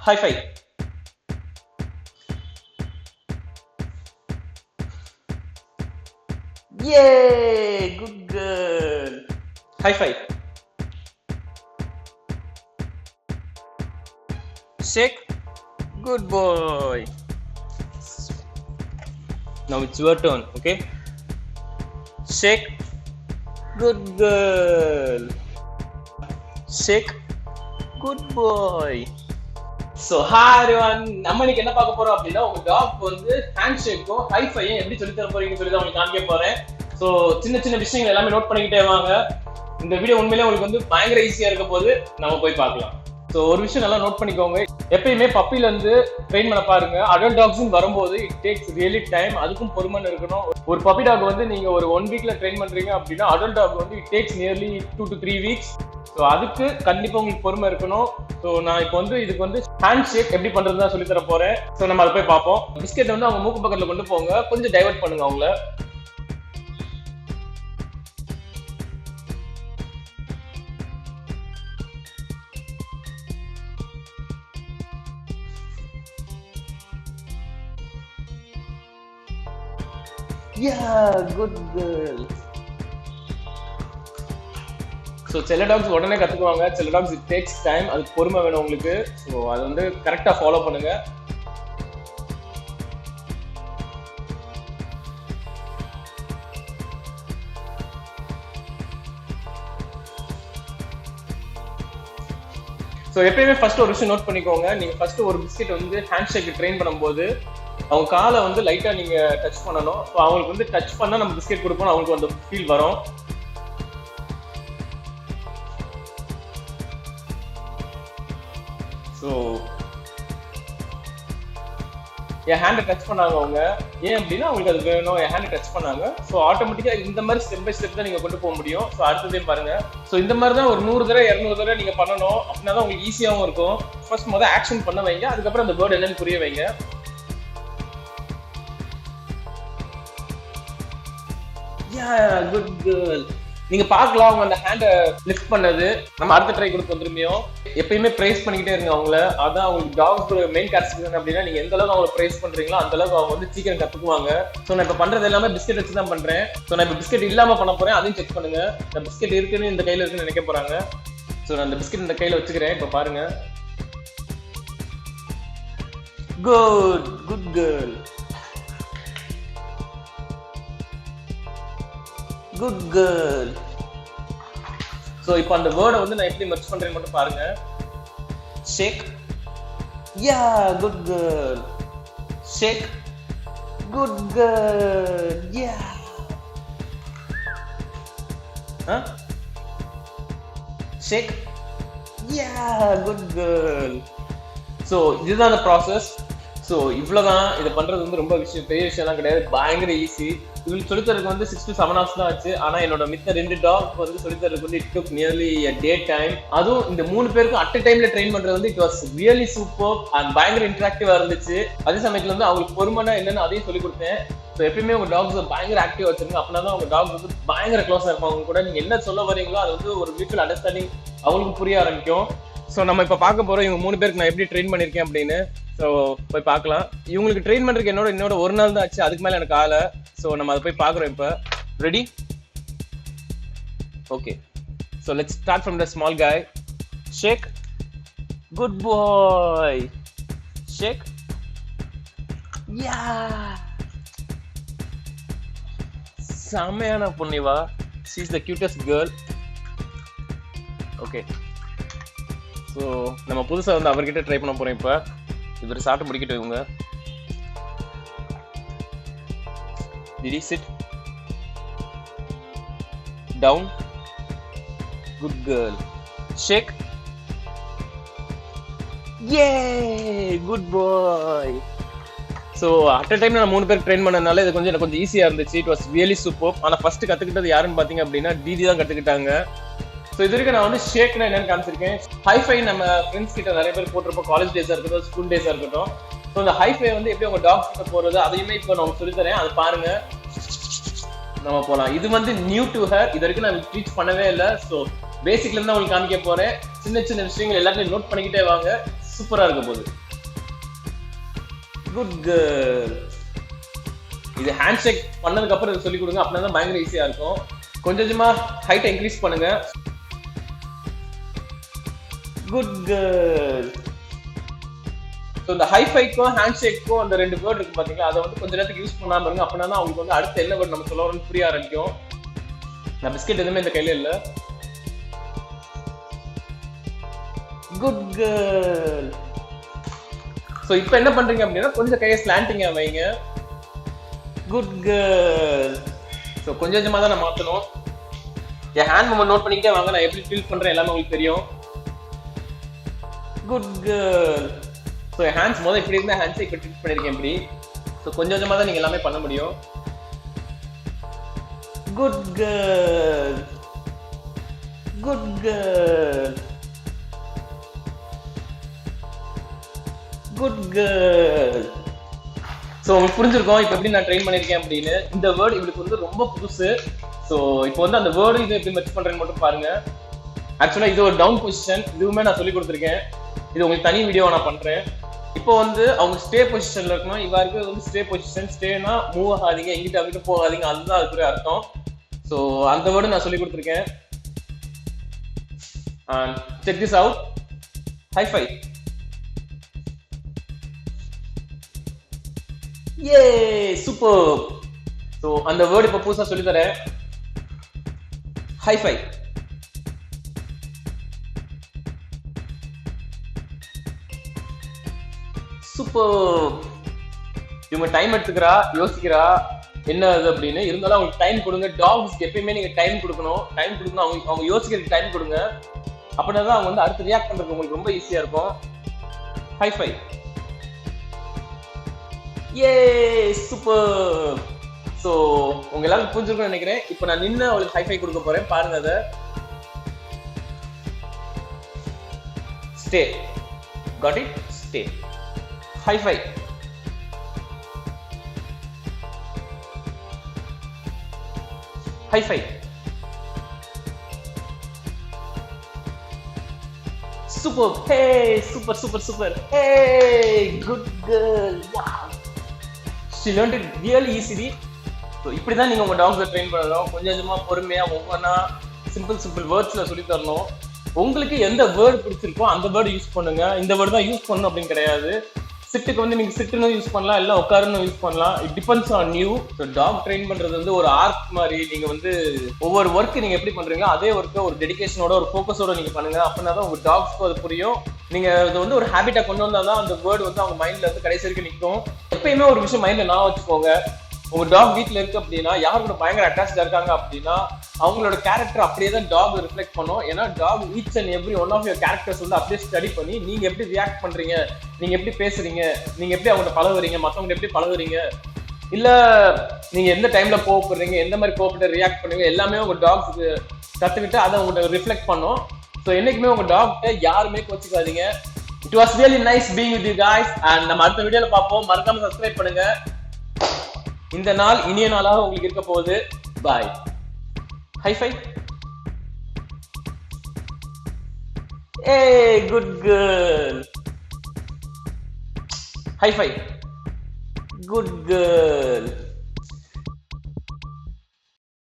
High five. Yay! Good girl. High five. Shake. Good boy. Now it's your turn, okay? Shake. Good girl. Shake. Good boy. So hi one நம்ம இன்னைக்கு என்ன பார்க்க போறோம் அப்படின்னா உங்க talk வந்து hand ஷேக்கும் high ஃபையும் எப்படி சொல்லி தர போறீங்கன்னு சொல்லி தான் உங்களுக்கு காமிக்க போறேன். ஸோ சின்ன சின்ன விஷயங்கள் எல்லாமே நோட் பண்ணிக்கிட்டே வாங்க. இந்த வீடியோ உண்மையிலே உங்களுக்கு வந்து பயங்கர ஈஸியா இருக்க போது நம்ம போய் பார்க்கலாம். ஸோ ஒரு விஷயம் நல்லா நோட் பண்ணிக்கோங்க. எப்பயுமே பப்பில இருந்து ட்ரெயின் பண்ண பாருங்க. அடல்ட் டாக்ஸும் வரும்போது இட் டேக்ஸ் ரியலி டைம் அதுக்கும் பொறுமன் இருக்கணும். ஒரு பப்பி டாக் வந்து நீங்க ஒரு ஒன் வீக்ல ட்ரெயின் பண்றீங்க அப்படின்னா அடல்ட் டாக் வந்து it takes nearly two to three weeks so அதுக்கு கண்டிப்பாக உங்களுக்கு பொறுமை இருக்கணும். ஸோ நான் இப்போ வந்து இதுக்கு வந்து ஹேண்ட் ஷேக் எப்படி பண்றதுதான் தான் சொல்லி தர போறேன். ஸோ நம்ம அதை போய் பார்ப்போம். பிஸ்கெட் வந்து அவங்க மூக்கு பக்கத்துல கொண்டு போங்க. கொஞ்சம் டைவர்ட் பண்ணுங்க அவங்கள. Yeah, good girl. ஸோ சில டாக்ஸ் உடனே கற்றுக்குவாங்க சில டாக்ஸ் இட் டேக்ஸ் டைம் அதுக்கு பொறுமை வேணும் உங்களுக்கு. ஸோ அது வந்து கரெக்டாக ஃபாலோ பண்ணுங்க. ஸோ எப்பயுமே ஃபர்ஸ்ட் ஒரு விஷயம் நோட் பண்ணிக்கோங்க. நீங்க ஃபர்ஸ்ட் ஒரு பிஸ்கெட் வந்து ஹேண்ட் ஷேக் ட்ரெயின் பண்ணும்போது அவங்க காலை வந்து லைட்டா நீங்க டச் பண்ணணும். ஸோ அவங்களுக்கு வந்து டச் பண்ணா நம்ம பிஸ்கெட் கொடுப்போம் அவங்களுக்கு அந்த ஃபீல் வரும். ஸோ என் ஹேண்டை டச் பண்ணாங்க அவங்க. ஏன் அப்படின்னா அவங்களுக்கு அது வேணும். என் ஹேண்டை டச் பண்ணாங்க. ஸோ ஆட்டோமேட்டிக்காக இந்த மாதிரி ஸ்டெப் பை ஸ்டெப் தான் நீங்கள் கொண்டு போக முடியும். ஸோ அடுத்ததே பாருங்க. ஸோ இந்த மாதிரி தான் ஒரு நூறு தடவை இரநூறு தடவை நீங்கள் பண்ணணும். அப்படின்னா தான் உங்களுக்கு ஈஸியாகவும் இருக்கும். ஃபர்ஸ்ட் முதல் ஆக்ஷன் பண்ண வைங்க. அதுக்கப்புறம் அந்த பேர்டு என்னன்னு புரிய வைங்க. குட் கேர்ள் நீங்க பார்க்கலாம் அவங்க அந்த ஹேண்டை லிஃப்ட் பண்ணது. நம்ம அடுத்த ட்ரை கொடுத்து வந்துருமையும் எப்பயுமே ப்ரைஸ் பண்ணிக்கிட்டே இருங்க அவங்கள. அதான் அவங்களுக்கு டாக்ஸ் மெயின் கேரக்டர் அப்படின்னா நீங்க எந்த அளவுக்கு அவங்களை ப்ரைஸ் பண்றீங்களோ அந்த அளவுக்கு அவங்க வந்து சீக்கிரம் கத்துக்குவாங்க. ஸோ நான் இப்போ பண்றது எல்லாமே பிஸ்கெட் வச்சு தான் பண்றேன். ஸோ நான் இப்போ பிஸ்கெட் இல்லாம பண்ண போறேன் அதையும் செக் பண்ணுங்க. இந்த பிஸ்கெட் இருக்குன்னு இந்த கையில இருக்குன்னு நினைக்க போறாங்க. ஸோ நான் இந்த பிஸ்கெட் இந்த கையில வச்சுக்கிறேன். இப்போ பாருங்க. Good good girl good girl so இப்போ அந்த வேர்டை வந்து நான் எப்படி மெர்ச் பண்ணுறேன்னு மட்டும் பாருங்க. Shake yeah good girl shake good girl yeah shake yeah good girl so இதுதான் அந்த ப்ராசஸ் ஸோ இவ்வளோதான் இதை பண்ணுறது வந்து ரொம்ப விஷயம். பெரிய விஷயம்லாம் கிடையாது. பயங்கர ஈஸி இவங்களுக்கு சொல்லித்தரதுக்கு வந்து சிக்ஸ் டு செவன் ஹவர்ஸ் தான் ஆச்சு. ஆனால் என்னோட மித்த ரெண்டு டாக் வந்து சொல்லித்தரதுக்கு வந்து it took nearly day time அதுவும் இந்த மூணு பேருக்கும் அட் டைம்ல ட்ரெயின் பண்ணுறது வந்து it was really super and பயங்கர இன்ட்ராக்டிவாக இருந்துச்சு. அதே சமயத்தில் வந்து அவங்களுக்கு பொறுமைனா என்னன்னு அதையும் சொல்லி கொடுத்தேன். ஸோ எப்பயுமே உங்கள் டாக்ஸ் பயங்கர ஆக்டிவ் வச்சிருங்க. அப்படின்னா தான் உங்கள் டாக்ஸ் வந்து பயங்கர க்ளோஸாக இருப்பாங்க. அவங்க கூட நீங்கள் என்ன சொல்ல வரீங்களோ அது வந்து ஒரு மியூச்சுவல் அண்டர்ஸ்டாண்டிங் அவங்களுக்கு புரிய ஆரம்பிக்கும். ஸோ நம்ம இப்போ பார்க்க போகிறோம் இவங்க மூணு பேருக்கு நான் எப்படி ட்ரெயின் பண்ணியிருக்கேன் அப்படின்னு. ஸோ போய் பார்க்கலாம். இவங்களுக்கு ட்ரெயின் பண்றதுக்கு என்னோட என்னோட ஒரு நாள் தான் ஆச்சு. அதுக்கு மேல எனக்கு ஆள. ஸோ நம்ம அதை போய் பார்க்குறோம் இப்போ. Ready okay so let's start from the small guy shake good boy shake yeah செம்மையான பொண்ணிவா. She is the cutest girl okay so நம்ம புதுசாக வந்து அவர்கிட்ட ட்ரை பண்ண போகிறோம் இப்போ. இவர் சாப்பிட்டு முடிக்கட்டும் இவங்க Did he sit? Down. Good girl. Shake. Yay! Good boy. So at time நான் மூணு பேர் ட்ரெயின் பண்ணனால இது கொஞ்சம் எனக்கு கொஞ்சம் ஈஸியாக இருந்துச்சு இட் வாஸ் ரியலி சூப்பர் ஆனால் ஃபர்ஸ்ட் கற்றுக்கிட்டது யாருன்னு பார்த்தீங்க அப்படின்னா டிடி தான் கற்றுக்கிட்டாங்க ஸோ இது வரைக்கும் நான் வந்து ஷேக்னா என்னன்னு காமிச்சிருக்கேன். ஹைஃபை நம்ம ஃப்ரெண்ட்ஸ் கிட்ட நிறைய பேர் போட்டிருப்போம். காலேஜ் டேஸாக இருக்கட்டும் ஸ்கூல் டேஸாக இருக்கட்டும். ஸோ இந்த ஹைஃபை வந்து எப்படி உங்கள் டாக்ஸ் கிட்ட போகிறது அதையுமே இப்போ நான் சொல்லித்தரேன். அதை பாருங்க. நம்ம போகலாம் இது வந்து நியூ டு ஹர் இது வரைக்கும் நான் டீச் பண்ணவே இல்லை. ஸோ பேசிக்ல இருந்து உங்களுக்கு காமிக்க போகிறேன் சின்ன சின்ன விஷயங்கள் எல்லாத்தையும் நோட் பண்ணிக்கிட்டே வாங்க. சூப்பராக இருக்க போகுது. குட் கேர்ள் இது ஹேண்ட் ஷேக் பண்ணதுக்கப்புறம் இதை சொல்லி கொடுங்க. அப்படின்னா தான் பயங்கர ஈஸியாக இருக்கும். கொஞ்சம் கொஞ்சமாக ஹைட்டை இன்க்ரீஸ் பண்ணுங்க. குட் கேர்ள் ஸோ இந்த ஹை ஃபைக்கும் ஹேண்ட் ஷேக்கும் அந்த ரெண்டு வேர்ட் இருக்கு பாத்தீங்களா? அதை வந்து கொஞ்ச நேரத்துக்கு யூஸ் பண்ணாம இருங்க. அப்படின்னா அவங்களுக்கு வந்து அடுத்த என்ன வேர்ட் நம்ம சொல்ல வரோம்னு புரிய ஆரம்பிக்கும் நான் பிஸ்கெட் எதுவுமே இந்த கையில இல்ல. குட் கேர்ள் ஸோ இப்போ என்ன பண்றீங்க அப்படின்னா கொஞ்சம் கையை ஸ்லாண்டிங்க வைங்க. குட் கேர்ள் ஸோ கொஞ்சம் கொஞ்சமாக தான் நான் மாற்றணும் என் ஹேண்ட் மூமெண்ட் நோட் பண்ணிக்கிட்டே வாங்க. நான் எப்படி ஃபீல் பண்றேன் எல்லாமே உங்களுக்கு தெரியும். குட் கேர்ள் ஸோ ஹேண்ட்ஸ் முதல்ல இப்படி இருந்தால் ஹேண்ட்ஸை இப்போ ட்ரீட் பண்ணியிருக்கேன் இப்படி. ஸோ கொஞ்சம் கொஞ்சமாக தான் நீங்கள் எல்லாமே பண்ண முடியும். Good girl good girl good girl so உங்களுக்கு புரிஞ்சிருக்கோம் இப்போ எப்படி நான் ட்ரெயின் பண்ணியிருக்கேன் அப்படின்னு. இந்த வேர்டு இவளுக்கு வந்து ரொம்ப புதுசு. ஸோ இப்போ வந்து அந்த வேர்டு இது எப்படி மெச் பண்ணுறேன்னு மட்டும் பாருங்க. ஆக்சுவலாக இது ஒரு டவுன் பொசிஷன் இதுவுமே நான் சொல்லி கொடுத்துருக்கேன். இது உங்களுக்கு தனி வீடியோ நான் பண்றேன். இப்போ வந்து அவங்க ஸ்டே பொசிஷன்ல இருக்கணும். இவா இருக்கிறது வந்து ஸ்டே பொசிஷன் ஸ்டேனா மூவ் ஆகாதீங்க. எங்கிட்ட அங்கிட்ட போகாதீங்க. அதுதான் அதுக்குரிய அர்த்தம். ஸோ அந்த வேர்டு நான் சொல்லி கொடுத்துருக்கேன். Check this out high five hey super so அந்த வேர்டு இப்போ புதுசாக சொல்லி தரேன். சூப்பர் இவங்க டைம் எடுத்துக்கிறா யோசிக்கிறா என்ன அது அப்படின்னு. இருந்தாலும் அவங்களுக்கு டைம் கொடுங்க. டாக்ஸ்க்கு எப்பயுமே நீங்க டைம் கொடுக்கணும். டைம் கொடுக்கணும். அவங்க அவங்க யோசிக்கிறதுக்கு டைம் கொடுங்க. அப்படின்னா தான் அவங்க வந்து அடுத்து ரியாக்ட் பண்றதுக்கு உங்களுக்கு ரொம்ப ஈஸியா இருக்கும். High five hey super so உங்க எல்லாரும் புரிஞ்சிருக்கும்னு நினைக்கிறேன். இப்போ நான் நின்று அவளுக்கு ஹை ஃபை கொடுக்க போறேன். பாருங்க அதை. Stay got it stay high five high five super hey super super super hey good girl wow she learnt it real easily so இப்படி தான் நீங்கள் உங்கள் டாக்ஸை ட்ரெயின் பண்ணணும். கொஞ்சம் கொஞ்சமாக பொறுமையாக ஒவ்வொன்றா சிம்பிள் சிம்பிள் வேர்ட்ஸில் சொல்லி தரணும். உங்களுக்கு எந்த வேர்டு பிடிச்சிருக்கோ அந்த வேர்டு யூஸ் பண்ணுங்க. இந்த வேர்டு தான் யூஸ் பண்ணணும் அப்படின்னு கிடையாது. சிட்டுக்கு வந்து நீங்க சிட்டுன்னு யூஸ் பண்ணலாம் இல்ல உட்காருன்னு யூஸ் பண்ணலாம். It depends on new so dog train பண்றது வந்து ஒரு ஆர்ட் மாதிரி நீங்க வந்து ஒவ்வொரு ஒர்க் நீங்க எப்படி பண்றீங்க அதே ஒர்க்கை ஒரு டெடிக்கேஷனோட ஒரு ஃபோக்கஸோட நீங்க பண்ணுங்க. அப்படின்னா தான் உங்க டாக்ஸ்க்கு அது புரியும். நீங்க இது வந்து ஒரு ஹேபிட்டா கொண்டு வந்தா தான் அந்த வேர்டு வந்து அவங்க மைண்ட்ல வந்து கடைசி வரைக்கும் நிற்கும் எப்பயுமே ஒரு விஷயம் மைண்ட்ல நான் வச்சுக்கோங்க. உங்க டாக் வீட்ல இருக்கு அப்படின்னா யார் கூட பயங்கர அட்டாச்சா இருக்காங்க அப்படின்னா அவங்களோட கேரக்டர் அப்படியே தான் டாக் ரிஃப்ளெக்ட் பண்ணும். ஏன்னா dog each and every one of your characters வந்து அப்படியே ஸ்டடி பண்ணி நீங்க எப்படி ரியாக்ட் பண்றீங்க நீங்க எப்படி பேசுறீங்க நீங்க எப்படி அவங்கள்ட்ட பழகுறீங்க மத்தவங்க எப்படி பழகுறீங்க இல்ல நீங்க எந்த டைம்ல கோவப்படுறீங்க எந்த மாதிரி கோவப்பட்டு ரியாக்ட் பண்ணுவீங்க எல்லாமே உங்க டாக்ஸுக்கு கத்துக்கிட்டு அதை உங்கள்கிட்ட ரிஃப்ளெக்ட் பண்ணும். ஸோ என்னைக்குமே உங்க டாக்ட்ட யாருமே கோச்சிக்காதீங்க. It was really nice being with you guys and நம்ம அடுத்த வீடியோல பார்ப்போம். மறக்காம சப்ஸ்கிரைப் பண்ணுங்க. இந்த நாள் இனிய நாளாக உங்களுக்கு இருக்க போகுது. Bye high five hey good girl high five good girl